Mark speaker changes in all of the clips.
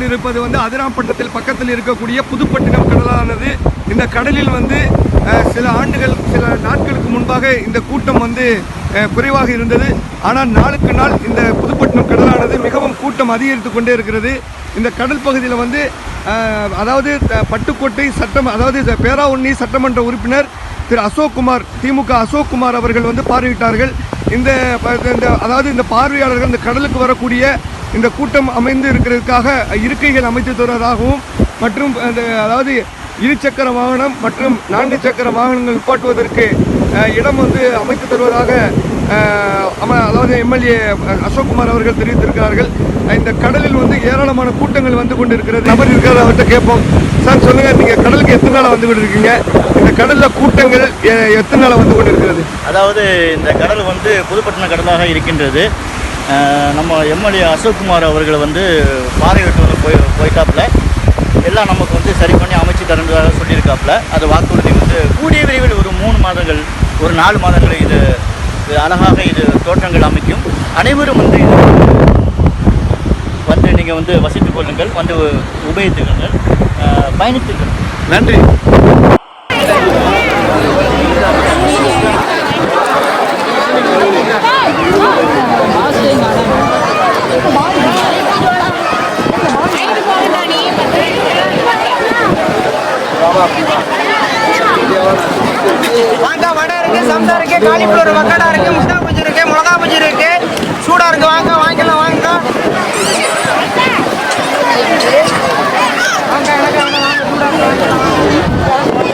Speaker 1: கொண்டிருப்பது இருப்பது வந்து அதிராம்பட்டத்தில் பக்கத்தில் இருக்கக்கூடிய புதுப்பட்டினம் கடலானது. இந்த கடலில் வந்து சில ஆண்டுகள் சில நாட்களுக்கு முன்பாக இந்த கூட்டம் வந்து குறைவாக இருந்தது. ஆனால் நாளுக்கு நாள் இந்த புதுப்பட்டினம் கடலானது மிகவும் கூட்டம் அதிகரித்து கொண்டே இருக்கிறது. இந்த கடல் பகுதியில் வந்து அதாவது பட்டுக்கோட்டை சட்டம் அதாவது பேராவுண்ணி சட்டமன்ற உறுப்பினர் திரு அசோக்குமார் திமுக அசோக்குமார் அவர்கள் வந்து பார்வையிட்டார்கள். இந்த இந்த அதாவது இந்த பார்வையாளர்கள் இந்த கடலுக்கு வரக்கூடிய இந்த கூட்டம் அமைந்து இருக்கிறதுக்காக இருக்கைகள் அமைத்து தருவதாகவும் மற்றும் அந்த அதாவது இருசக்கர வாகனம் மற்றும் நான்கு சக்கர வாகனங்கள் நிப்பாட்டுவதற்கு இடம் வந்து அமைத்து தருவதாக அதாவது எம்எல்ஏ அசோக்குமார் அவர்கள் தெரிவித்திருக்கிறார்கள். இந்த கடலில் வந்து ஏராளமான கூட்டங்கள் வந்து கொண்டிருக்கிறது. நபர் இருக்கிறத அவர்கிட்ட கேட்போம். சார் சொல்லுங்க நீங்க கடலுக்கு எத்தனை நாளாக வந்து கொண்டு இருக்கீங்க இந்த கடலில் கூட்டங்கள் எத்தனை நாளாக வந்து கொண்டு இருக்கிறது
Speaker 2: அதாவது இந்த கடல் வந்து புதுப்பட்டின கடலாக இருக்கின்றது. நம்ம எம்எல்ஏ அசோக்குமார் அவர்கள் வந்து பாறை வந்து போய் போயிட்டாப்புல. எல்லாம் நமக்கு வந்து சரி பண்ணி அமைச்சு தரன்றதாக சொல்லியிருக்காப்புல. அது வாக்குறுதி வந்து கூடிய விரைவில் ஒரு மூணு மாதங்கள் ஒரு நாலு மாதங்கள் இது இது அழகாக இது தோட்டங்கள் அமைக்கும். அனைவரும் வந்து இது வந்து நீங்கள் வந்து வசித்துக் கொள்ளுங்கள் வந்து உபயோகித்துக்கொள்ளுங்கள் பயணித்துக்கள்
Speaker 1: நன்றி.
Speaker 3: சம்சா இருக்கு காலிஃப்ளவர் வக்கடா இருக்கு முட்டா பஜ்ஜி இருக்கு மிளகா பஜ்ஜி இருக்கு சூடா இருக்கு வாங்க வாங்கிக்கலாம் வாங்க வாங்க எனக்கு வேணாம், வாங்க சூடா இருக்கு வாங்கிக்கலாம்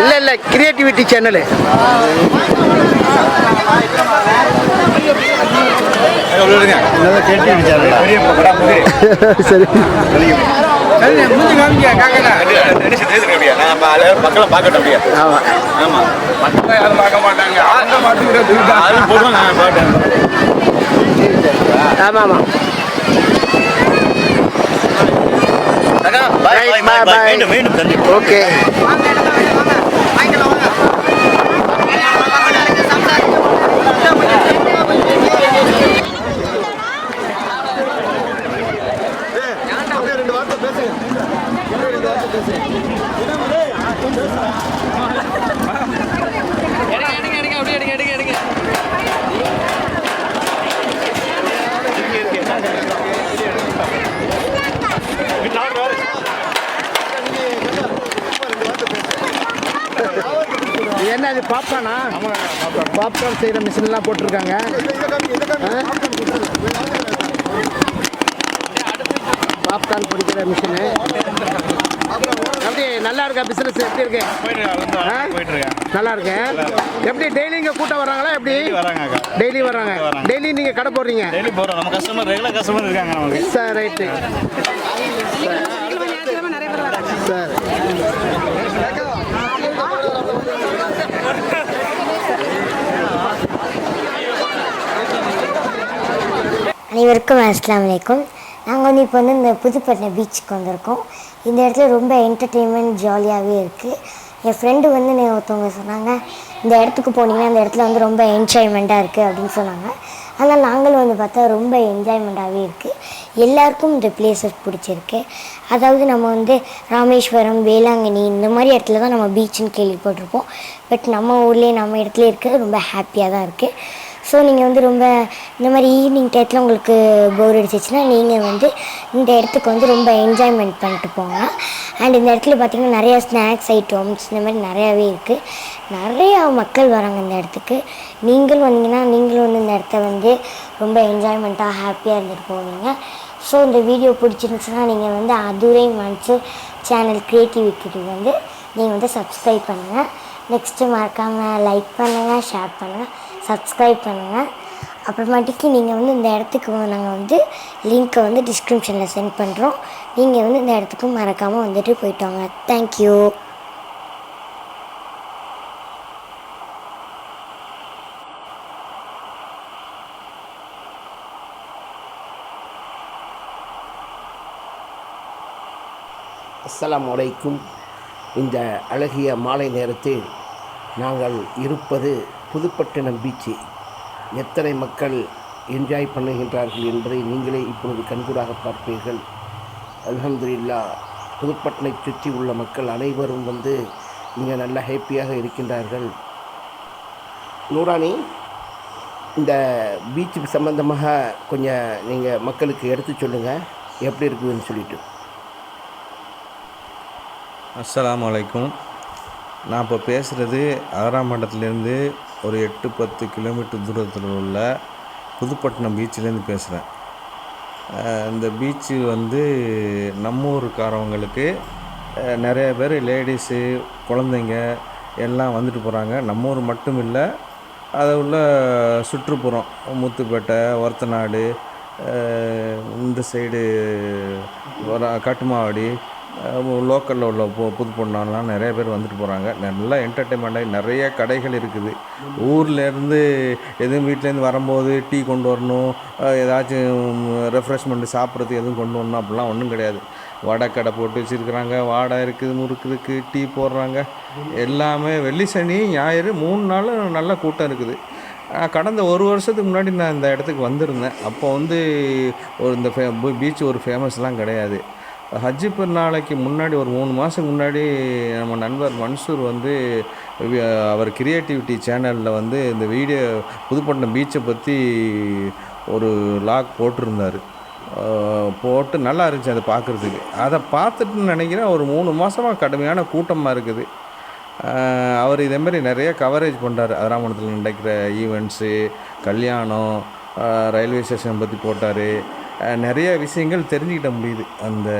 Speaker 3: இல்ல இல்ல கிரியேட்டிவிட்டி சேனல் சரி
Speaker 2: மக்களை பார்க்கட்டும் அப்படியே
Speaker 3: ஆமா
Speaker 2: ஆமா
Speaker 1: யாரும் பார்க்க மாட்டாங்க
Speaker 3: ஆமா ஆமா.
Speaker 2: மீண்டும் மீண்டும்
Speaker 3: ஓகே மிஷின்லாம் போட்டிருக்காங்க. பாப்கார்ன் பிடிக்கிற மிஷினு எப்படி நல்லா இருக்கா பிசினஸ் எப்படி இருக்கு? நல்லா இருக்கு? எப்படி டெய்லி இங்க கூட்டம் வர்றாங்களா? எப்படி?
Speaker 2: வராங்க
Speaker 3: டெய்லி வர்றாங்க. டெய்லி நீங்க கடை போடுறீங்க?
Speaker 2: டெய்லி நம்ம கஸ்டமர் ரெகுலர் கஸ்டமர் இருக்காங்க
Speaker 3: சார் ரைட்டு சார்
Speaker 4: அனைவருக்கும் அஸ்லாம் வலைக்கும் நாங்கள் வந்து இப்போ வந்து இந்த புதுப்பட்டினம் பீச்சுக்கு வந்திருக்கோம். இந்த இடத்துல ரொம்ப என்டர்டெயின்மெண்ட் ஜாலியாகவே இருக்குது என் ஃப்ரெண்டு வந்து நீ ஒருத்தவங்க சொன்னாங்க இந்த இடத்துக்கு போனீங்கன்னா அந்த இடத்துல வந்து ரொம்ப என்ஜாய்மெண்ட்டாக இருக்குது அப்படின்னு சொன்னாங்க. ஆனால் நாங்களும் வந்து பார்த்தா ரொம்ப என்ஜாய்மெண்ட்டாகவே இருக்குது எல்லாருக்கும் இந்த பிளேசஸ் பிடிச்சிருக்கு. அதாவது நம்ம வந்து ராமேஸ்வரம் வேளாங்கண்ணி இந்த மாதிரி இடத்துல தான் நம்ம பீச்சுன்னு கேள்விப்பட்டிருப்போம். பட் நம்ம ஊர்லேயே நம்ம இடத்துல இருக்கிறது ரொம்ப ஹாப்பியாக தான் இருக்குது ஸோ நீங்கள் வந்து ரொம்ப இந்த மாதிரி ஈவினிங் டயத்தில் உங்களுக்கு போர் அடிச்சிச்சுன்னா நீங்கள் வந்து இந்த இடத்துக்கு வந்து ரொம்ப என்ஜாய்மெண்ட் பண்ணிட்டு போங்க. அண்ட் இந்த இடத்துல பார்த்தீங்கன்னா நிறையா ஸ்நாக்ஸ் ஐட்டம்ஸ் இந்த மாதிரி நிறையாவே இருக்குது நிறையா மக்கள் வராங்க இந்த இடத்துக்கு. நீங்களும் வந்தீங்கன்னா நீங்களும் வந்து இந்த இடத்த வந்து ரொம்ப என்ஜாய்மெண்ட்டாக ஹாப்பியாக இருந்துட்டு போவீங்க. ஸோ இந்த வீடியோ பிடிச்சிருந்துச்சுன்னா நீங்கள் வந்து அதுரை மன்சு சேனல் க்ரியேட்டிவிட்டி வந்து நீங்கள் வந்து சப்ஸ்கிரைப் பண்ணுங்கள் நெக்ஸ்ட்டு மறக்காமல் லைக் பண்ணுங்கள் ஷேர் பண்ணுங்கள் சப்ஸ்கிரைப் பண்ணுங்கள் அப்புறமேட்டுக்கு நீங்கள் வந்து இந்த இடத்துக்கு நாங்கள் வந்து லிங்க்கை வந்து டிஸ்கிரிப்ஷனில் சென்ட் பண்ணுறோம் நீங்கள் வந்து இந்த இடத்துக்கும் மறக்காமல் வந்துட்டு போயிட்டு வாங்க. தேங்க்யூ
Speaker 3: அஸ்லாம் இந்த அழகிய மாலை நேரத்தில் நாங்கள் இருப்பது புதுப்பட்டினம் பீச்சு. எத்தனை மக்கள் என்ஜாய் பண்ணுகின்றார்கள் என்பதை நீங்களே இப்பொழுது கண்கூடாக பார்ப்பீர்கள். அலமதுல்லா புதுப்பட்டினை சுற்றி உள்ள மக்கள் அனைவரும் வந்து இங்கே நல்லா ஹேப்பியாக இருக்கின்றார்கள். நூராணி இந்த பீச்சுக்கு சம்பந்தமாக கொஞ்சம் நீங்கள் மக்களுக்கு எடுத்து சொல்லுங்கள் எப்படி இருக்குதுன்னு சொல்லிட்டு.
Speaker 5: அஸ்லாம் வலைக்கும் நான் இப்போ பேசுகிறது ஆறாமண்டத்துலேருந்து ஒரு எட்டு பத்து கிலோமீட்டர் தூரத்தில் உள்ள புதுப்பட்டினம் பீச்சிலேருந்து பேசுகிறேன் இந்த பீச்சு வந்து நம்ம ஊருக்காரவங்களுக்கு நிறைய பேர் லேடிஸு குழந்தைங்க எல்லாம் வந்துட்டு போகிறாங்க நம்ம ஊர் மட்டும் இல்லை அதை உள்ள சுற்றுப்புறம் முத்துப்பேட்டை ஒரத்தநாடு இந்த சைடு வர கட்டுமாவடி லோக்கலில் உள்ள பு புது பொண்ணாலாம் நிறைய பேர் வந்துட்டு போகிறாங்க நல்லா என்டர்டெயின்மெண்ட்டாக நிறைய கடைகள் இருக்குது. ஊர்லேருந்து எதுவும் வீட்டிலேருந்து வரும்போது டீ கொண்டு வரணும் ஏதாச்சும் ரெஃப்ரெஷ்மெண்ட்டு சாப்பிட்றதுக்கு எதுவும் கொண்டு வரணும் அப்படிலாம் ஒன்றும் கிடையாது. வடை கடை போட்டு வச்சுருக்குறாங்க வாடை இருக்குது முறுக்கு இருக்குது டீ போடுறாங்க. எல்லாமே வெள்ளி சனி ஞாயிறு மூணு நாளும் நல்ல கூட்டம் இருக்குது. கடந்த ஒரு வருஷத்துக்கு முன்னாடி நான் இந்த இடத்துக்கு வந்திருந்தேன். அப்போ வந்து ஒரு இந்த ஃபே பீச் ஒரு ஃபேமஸ்லாம் கிடையாது. ஹஜ்ஜு பெருநாளைக்கு முன்னாடி ஒரு மூணு மாதத்துக்கு முன்னாடி நம்ம நண்பர் மன்சூர் வந்து அவர் கிரியேட்டிவிட்டி சேனலில் வந்து இந்த வீடியோ புதுப்பட்டினம் பீச்சை பற்றி ஒரு லாக் போட்டிருந்தார். போட்டு நல்லா இருந்துச்சு அதை பார்க்குறதுக்கு. அதை பார்த்துட்டு நினைக்கிறேன் ஒரு மூணு மாதமாக கடுமையான கூட்டமாக இருக்குது. அவர் இதேமாரி நிறைய கவரேஜ் பண்ணுறாரு அதராமணத்தில் நடக்கிற ஈவெண்ட்ஸு கல்யாணம் ரயில்வே ஸ்டேஷன் பற்றி போட்டார். நிறைய விஷயங்கள் தெரிஞ்சுக்கிட்ட முடியுது. அந்த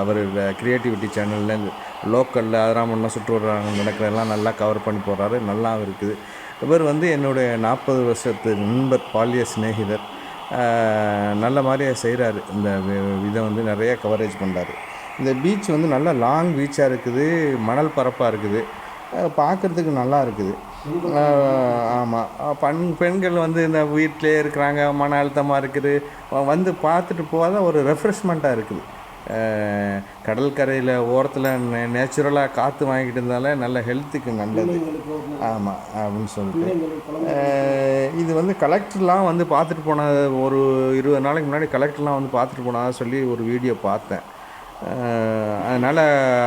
Speaker 5: அவர் க்ரியேட்டிவிட்டி சேனல்லேருந்து லோக்கலில் அதிராமணம் சுற்றுவட்டாரங்கள் நடக்கிறதெல்லாம் நல்லா கவர் பண்ணி போடுறாரு. நல்லா இருக்குது. இவர் வந்து என்னுடைய நாற்பது வருஷத்து நண்பர் பாலிய சிநேகிதர். நல்ல மாதிரியே செய்கிறாரு இந்த வி- இதை வந்து நிறைய கவரேஜ் பண்ணுறாரு இந்த பீச் வந்து நல்லா லாங் பீச்சாக இருக்குது. மணல் பரப்பாக இருக்குது. பார்க்குறதுக்கு நல்லா இருக்குது. பண் பெண்கள் வந்து இந்த வீட்டிலே இருக்கிறாங்க மன அழுத்தமாக இருக்குது. வந்து பார்த்துட்டு போகாத ஒரு ரெஃப்ரெஷ்மெண்ட்டாக இருக்குது. கடற்கரையில் ஓரத்தில் நே நேச்சுரலாக காற்று வாங்கிட்டு இருந்தாலே நல்ல ஹெல்த்துக்கு நல்லது. ஆமாம் அப்படின்னு சொல்லிட்டு. இது வந்து கலெக்டர்லாம் வந்து பார்த்துட்டு போன ஒரு இருபது நாளைக்கு முன்னாடி கலெக்டர்லாம் வந்து பார்த்துட்டு போனதா சொல்லி ஒரு வீடியோ பார்த்தேன். அதனால்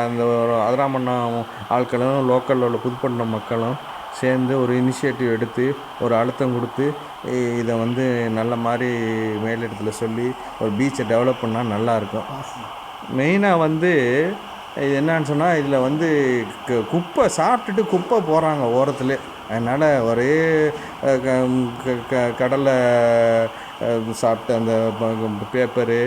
Speaker 5: அந்த அதிராமண்ணம் ஆட்களும் லோக்கலில் உள்ள புதுப்பட்டினம் மக்களும் சேர்ந்து ஒரு இனிஷியேட்டிவ் எடுத்து ஒரு அழுத்தம் கொடுத்து இதை வந்து நல்ல மாதிரி மேலிடத்துல சொல்லி ஒரு பீச்சை டெவலப் பண்ணால் நல்லாயிருக்கும் மெயினாக வந்து இது என்னன்னு சொன்னால் இதில் வந்து குப்பை சாப்பிட்டுட்டு குப்பை போகிறாங்க ஓரத்தில். அதனால் ஒரே க- க- க- கடலை சாப்பிட்ட அந்த பேப்பரு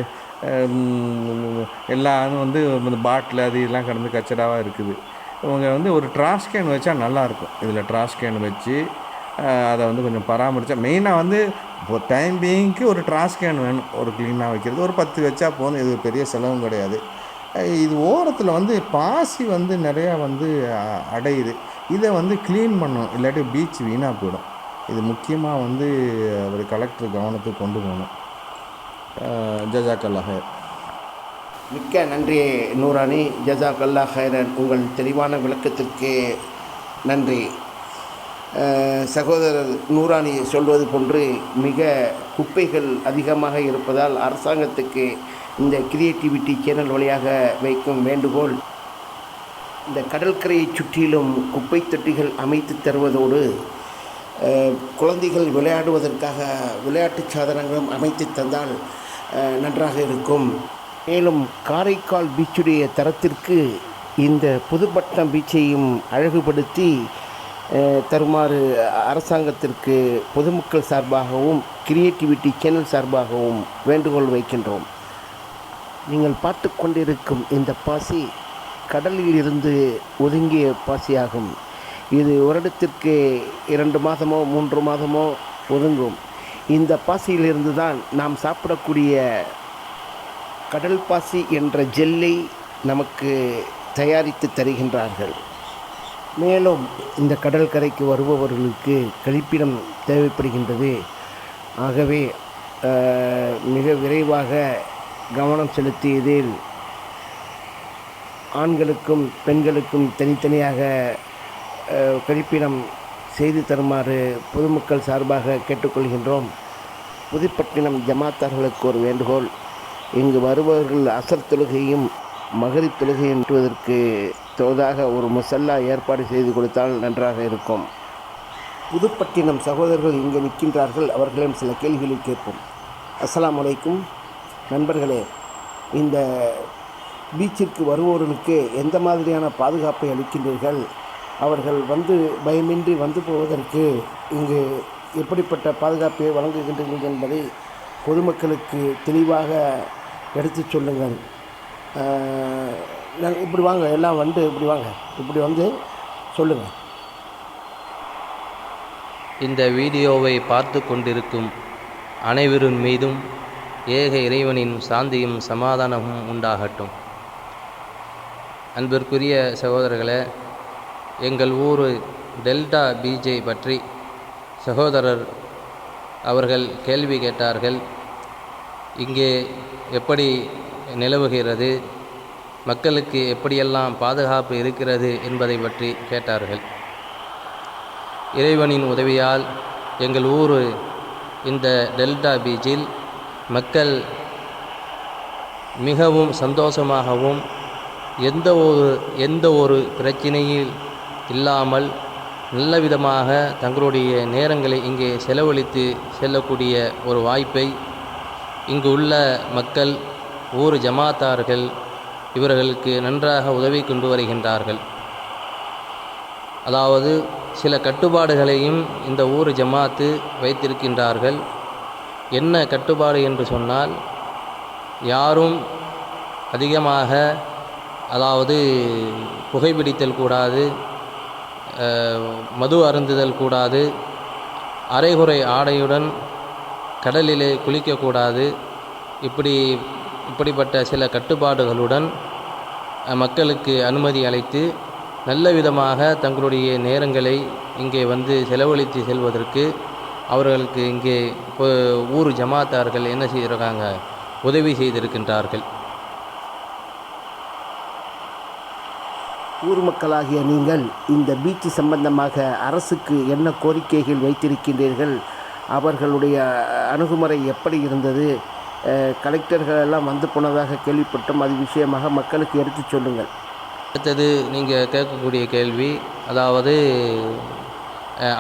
Speaker 5: எல்லாம் வந்து இந்த பாட்டில் அது இதெல்லாம் கடந்து கச்சடாவாக இருக்குது. இவங்க வந்து ஒரு ட்ராஷ் கேன் வச்சா நல்லாயிருக்கும். இதில் ட்ராஷ் கேன் வச்சு அதை வந்து கொஞ்சம் பராமரித்தா மெயினாக வந்து இப்போ டைம் பீயிங்க்கு ஒரு ட்ராஷ் கேன் வேணும். ஒரு க்ளீனாக வைக்கிறது. ஒரு பத்து வச்சா போதும். இது பெரிய செலவும் கிடையாது. இது ஓரத்தில் வந்து பாசி வந்து நிறையா வந்து அடையுது. இதை வந்து க்ளீன் பண்ணணும். இல்லாட்டி பீச் வீணாக போயிடும். இது முக்கியமாக வந்து ஒரு கலெக்டர் கவனத்துக்கு கொண்டு போகணும். ஜஜாக்கல்லாக
Speaker 3: மிக்க நன்றி நூராணி ஜசாக்கல்லா ஹைரன். உங்கள் தெளிவான விளக்கத்திற்கு நன்றி. சகோதரர் நூராணி சொல்வது போன்று மிக குப்பைகள் அதிகமாக இருப்பதால் அரசாங்கத்துக்கு இந்த கிரியேட்டிவிட்டி சேனல் வழியாக வைக்கும் வேண்டுகோள். இந்த கடற்கரையை சுற்றிலும் குப்பை தொட்டிகள் அமைத்து தருவதோடு குழந்தைகள் விளையாடுவதற்காக விளையாட்டு சாதனங்களும் அமைத்து தந்தால் நன்றாக இருக்கும். மேலும் காரைக்கால் பீச்சுடைய தரத்திற்கு இந்த புதுப்பட்டம் பீச்சையும் அழகுபடுத்தி தருமாறு அரசாங்கத்திற்கு பொதுமக்கள் சார்பாகவும் கிரியேட்டிவிட்டி சேனல் சார்பாகவும் வேண்டுகோள் வைக்கின்றோம். நீங்கள் பார்த்து கொண்டிருக்கும் இந்த பாசி கடலில் இருந்து ஒதுங்கிய பாசியாகும். இது வருடத்திற்கு இரண்டு மாதமோ மூன்று மாதமோ ஒதுங்கும். இந்த பாசியிலிருந்து தான் நாம் சாப்பிடக்கூடிய கடல் பாசி என்ற ஜெல்லை நமக்கு தயாரித்து தருகின்றார்கள். மேலும் இந்த கடற்கரைக்கு வருபவர்களுக்கு கழிப்பிடம் தேவைப்படுகின்றது. ஆகவே மிக விரைவாக கவனம் செலுத்தியதில் ஆண்களுக்கும் பெண்களுக்கும் தனித்தனியாக கழிப்பிடம் செய்து தருமாறு பொதுமக்கள் சார்பாக கேட்டுக்கொள்கின்றோம். புதுப்பட்டினம் ஜமாத்தார்களுக்கு ஒரு வேண்டுகோள். இங்கு வருபவர்கள் அசர் தொழுகையும் மகரிப் தொழுகையும் எட்டுவதற்கு தோதாக ஒரு முசல்லா ஏற்பாடு செய்து கொடுத்தால் நன்றாக இருக்கும். புதுப்பட்டினம் சகோதரர்கள் இங்கே நிற்கின்றார்கள். அவர்களிடம் சில கேள்விகளை கேட்போம். அஸ்லாம் வலைக்கும் நண்பர்களே இந்த பீச்சிற்கு வருவோர்களுக்கு எந்த மாதிரியான பாதுகாப்பை அளிக்கின்றீர்கள்? அவர்கள் வந்து பயமின்றி வந்து போவதற்கு இங்கு எப்படிப்பட்ட பாதுகாப்பை வழங்குகின்றீர்கள் என்பதை பொதுமக்களுக்கு தெளிவாக எடுத்து சொல்லுங்கள். நான் இப்படி வாங்க எல்லாம் வந்து இப்படி வாங்க. இப்படி வந்து சொல்லுங்கள்.
Speaker 6: இந்த வீடியோவை பார்த்து கொண்டிருக்கும் அனைவரின் மீதும் ஏக இறைவனின் சாந்தியும் சமாதானமும் உண்டாகட்டும். அன்பிற்குரிய சகோதரர்களே எங்கள் ஊர் டெல்டா பீஜை பற்றி சகோதரர் அவர்கள் கேள்வி கேட்டார்கள். இங்கே எப்படி நிலவுகிறது? மக்களுக்கு எப்படியெல்லாம் பாதுகாப்பு இருக்கிறது என்பதை பற்றி கேட்டார்கள். இறைவனின் உதவியால் எங்கள் ஊர் இந்த டெல்டா பீச்சில் மக்கள் மிகவும் சந்தோஷமாகவும் எந்த ஒரு எந்த ஒரு பிரச்சனையில் இல்லாமல் நல்ல விதமாக தங்களுடைய நேரங்களை இங்கே செலவழித்து செல்லக்கூடிய ஒரு வாய்ப்பை இங்கு உள்ள மக்கள் ஊர் ஜமாத்தார்கள் இவர்களுக்கு நன்றாக உதவி கொண்டு வருகின்றார்கள். அதாவது சில கட்டுப்பாடுகளையும் இந்த ஊர் ஜமாத்து வைத்திருக்கின்றார்கள். என்ன கட்டுப்பாடு என்று சொன்னால் யாரும் அதிகமாக அதாவது புகைப்பிடித்தல் கூடாது மது அருந்துதல் கூடாது அரைகுறை ஆடையுடன் கடலிலே குளிக்கக்கூடாது. இப்படி இப்படிப்பட்ட சில கட்டுப்பாடுகளுடன் மக்களுக்கு அனுமதி அளித்து நல்ல விதமாக தங்களுடைய நேரங்களை இங்கே வந்து செலவழித்து செல்வதற்கு அவர்களுக்கு இங்கே ஊர் ஜமாத்தார்கள் என்ன செய்திருக்காங்க? உதவி செய்திருக்கின்றார்கள்.
Speaker 3: ஊர் மக்களாகிய நீங்கள் இந்த பீச் சம்பந்தமாக அரசுக்கு என்ன கோரிக்கைகள் வைத்திருக்கின்றீர்கள்? அவர்களுடைய அணுகுமுறை எப்படி இருந்தது? கலெக்டர்கள் எல்லாம் வந்து போனதாக கேள்விப்பட்டோம். அது விஷயமாக மக்களுக்கு எடுத்து சொல்லுங்கள்.
Speaker 6: அடுத்தது நீங்கள் கேட்கக்கூடிய கேள்வி அதாவது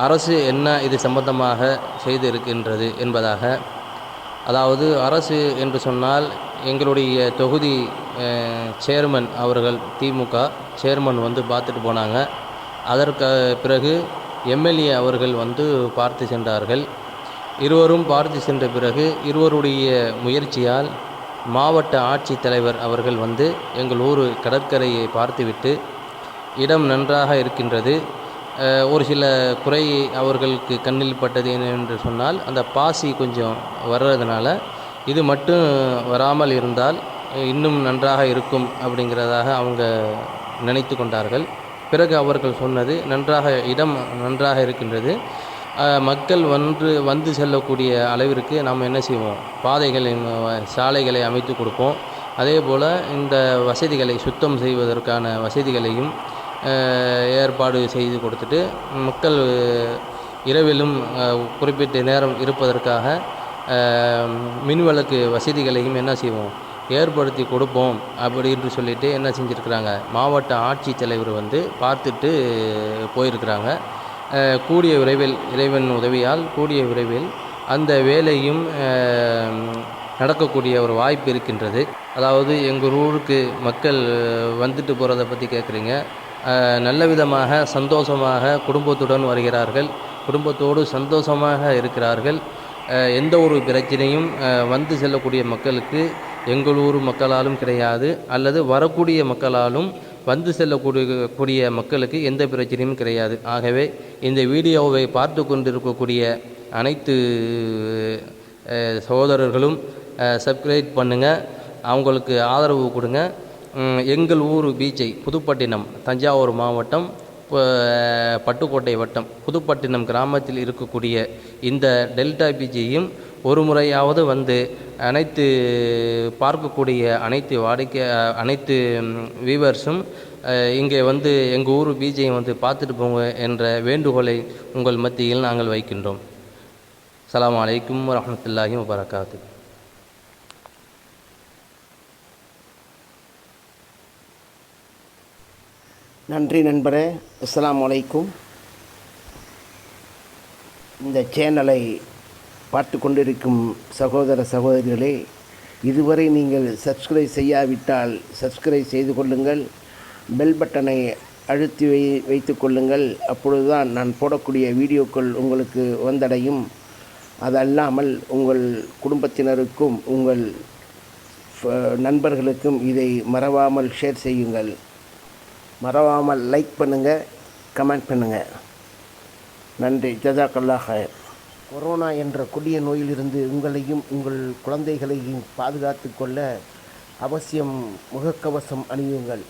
Speaker 6: அரசு என்ன இது சம்பந்தமாக செய்து இருக்கின்றது என்பதாக. அதாவது அரசு என்று சொன்னால் எங்களுடைய தொகுதி சேர்மன் அவர்கள் திமுக சேர்மன் வந்து பார்த்துட்டு போனாங்க. அதற்கு பிறகு எம்எல்ஏ அவர்கள் வந்து பார்த்து சென்றார்கள். இருவரும் பார்த்து சென்ற பிறகு இருவருடைய முயற்சியால் மாவட்ட ஆட்சித்தலைவர் அவர்கள் வந்து எங்கள் ஊர் கடற்கரையை பார்த்துவிட்டு இடம் நன்றாக இருக்கின்றது. ஒரு சில குறை அவர்களுக்கு கண்ணில் பட்டது என்று சொன்னால் அந்த பாசி கொஞ்சம் வர்றதுனால இது மட்டும் வராமல் இருந்தால் இன்னும் நன்றாக இருக்கும் அப்படிங்கிறதாக அவங்க நினைத்து கொண்டார்கள். பிறகு அவர்கள் சொன்னது நன்றாக இடம் நன்றாக இருக்கின்றது. மக்கள் வந்து வந்து செல்லக்கூடிய அளவிற்கு நாம் என்ன செய்வோம்? பாதைகளின் சாலைகளை அமைத்து கொடுப்போம். அதே போல் இந்த வசதிகளை சுத்தம் செய்வதற்கான வசதிகளையும் ஏற்பாடு செய்து கொடுத்துட்டு மக்கள் இரவிலும் குறிப்பிட்ட நேரம் இருப்பதற்காக மின்விளக்கு வசதிகளையும் என்ன செய்வோம்? ஏற்படுத்தி கொடுப்போம் அப்படின்னு சொல்லிட்டு என்ன செஞ்சுருக்கிறாங்க? மாவட்ட ஆட்சித்தலைவர் வந்து பார்த்துட்டு போயிருக்கிறாங்க. கூடிய விரைவில் இறைவன் உதவியால் கூடிய விரைவில் அந்த வேலையும் நடக்கக்கூடிய ஒரு வாய்ப்பு இருக்கின்றது. அதாவது எங்கள் ஊருக்கு மக்கள் வந்துட்டு போகிறத பற்றி கேட்குறீங்க நல்ல விதமாக சந்தோஷமாக குடும்பத்துடன் வருகிறார்கள். குடும்பத்தோடு சந்தோஷமாக இருக்கிறார்கள். எந்த ஒரு பிரச்சனையும் வந்து செல்லக்கூடிய மக்களுக்கு எங்கள் ஊர் மக்களாலும் கிடையாது. அல்லது வரக்கூடிய மக்களாலும் வந்து செல்லக்கூடிய கூடிய மக்களுக்கு எந்த பிரச்சனையும் கிடையாது. ஆகவே இந்த வீடியோவை பார்த்து கொண்டிருக்கக்கூடிய அனைத்து சகோதரர்களும் சப்ஸ்கிரைப் பண்ணுங்கள் அவங்களுக்கு ஆதரவு கொடுங்க. எங்கள் ஊர் பீச்சை புதுப்பட்டினம் தஞ்சாவூர் மாவட்டம் பட்டுக்கோட்டை வட்டம் புதுப்பட்டினம் கிராமத்தில் இருக்கக்கூடிய இந்த டெல்டா பீச்சையும் ஒரு முறையாவது வந்து அனைத்து பார்க்கக்கூடிய அனைத்து வாடிக்கை அனைத்து வீவர்ஸும் இங்கே வந்து எங்கள் ஊர் பீச்சையும் வந்து பார்த்துட்டு போங்க என்ற வேண்டுகோளை உங்கள் மத்தியில் நாங்கள் வைக்கின்றோம். சலாம் அலைக்கும் வரமத்துல்லாஹி வபரகாத்து
Speaker 3: நன்றி நண்பரே அஸ்லாம் அலைக்கும். இந்த சேனலை பார்த்து கொண்டிருக்கும் சகோதர சகோதரிகளே இதுவரை நீங்கள் சப்ஸ்கிரைப் செய்யாவிட்டால் சப்ஸ்கிரைப் செய்து கொள்ளுங்கள். பெல் பட்டனை அழுத்தி வை வைத்து கொள்ளுங்கள். அப்பொழுதுதான் நான் போடக்கூடிய வீடியோக்கள் உங்களுக்கு வந்தடையும். அதல்லாமல் உங்கள் குடும்பத்தினருக்கும் உங்கள் நண்பர்களுக்கும் இதை மறவாமல் ஷேர் செய்யுங்கள். மறவாமல் லைக் பண்ணுங்கள் கமெண்ட் பண்ணுங்கள் நன்றி. ஜசாக்கல்லா ஹயர் கொரோனா என்ற கொடிய நோயிலிருந்து உங்களையும் உங்கள் குழந்தைகளையும் பாதுகாத்து கொள்ள அவசியம் முகக்கவசம் அணியுங்கள்.